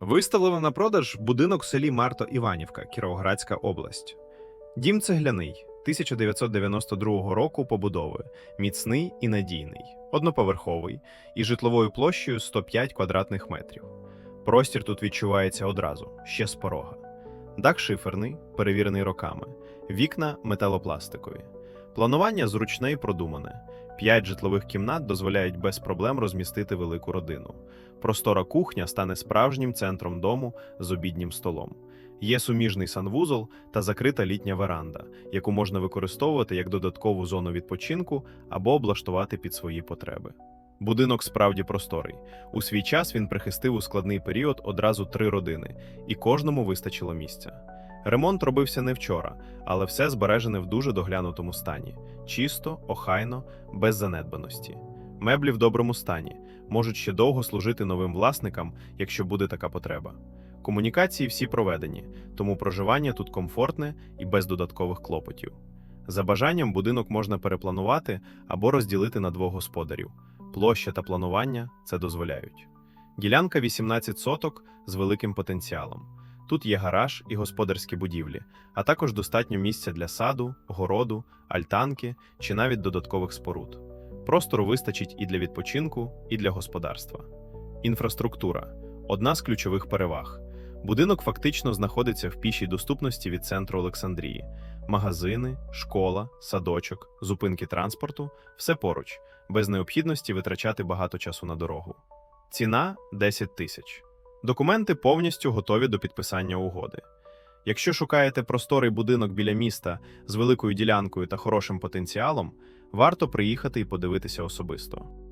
Виставлено на продаж будинок в селі Марто Іванівка, Кіровоградська область. Дім цегляний 1992 року побудови, міцний і надійний, одноповерховий і житловою площею 105 квадратних метрів. Простір тут відчувається одразу, ще з порога. Дах шиферний, перевірений роками, вікна металопластикові. Планування зручне і продумане. П'ять житлових кімнат дозволяють без проблем розмістити велику родину. Простора кухня стане справжнім центром дому з обіднім столом. Є суміжний санвузол та закрита літня веранда, яку можна використовувати як додаткову зону відпочинку або облаштувати під свої потреби. Будинок справді просторий. У свій час він прихистив у складний період одразу три родини, і кожному вистачило місця. Ремонт робився не вчора, але все збережене в дуже доглянутому стані: чисто, охайно, без занедбаності. Меблі в доброму стані можуть ще довго служити новим власникам, якщо буде така потреба. Комунікації всі проведені, тому проживання тут комфортне і без додаткових клопотів. За бажанням будинок можна перепланувати або розділити на двох господарів. Площа та планування це дозволяють. Ділянка 18 соток з великим потенціалом. Тут є гараж і господарські будівлі, а також достатньо місця для саду, городу, альтанки чи навіть додаткових споруд. Простору вистачить і для відпочинку, і для господарства. Інфраструктура одна з ключових переваг. Будинок фактично знаходиться в пішій доступності від центру Олександрії. Магазини, школа, садочок, зупинки транспорту все поруч, без необхідності витрачати багато часу на дорогу. Ціна 10 тисяч. Документи повністю готові до підписання угоди. Якщо шукаєте просторий будинок біля міста з великою ділянкою та хорошим потенціалом, варто приїхати і подивитися особисто.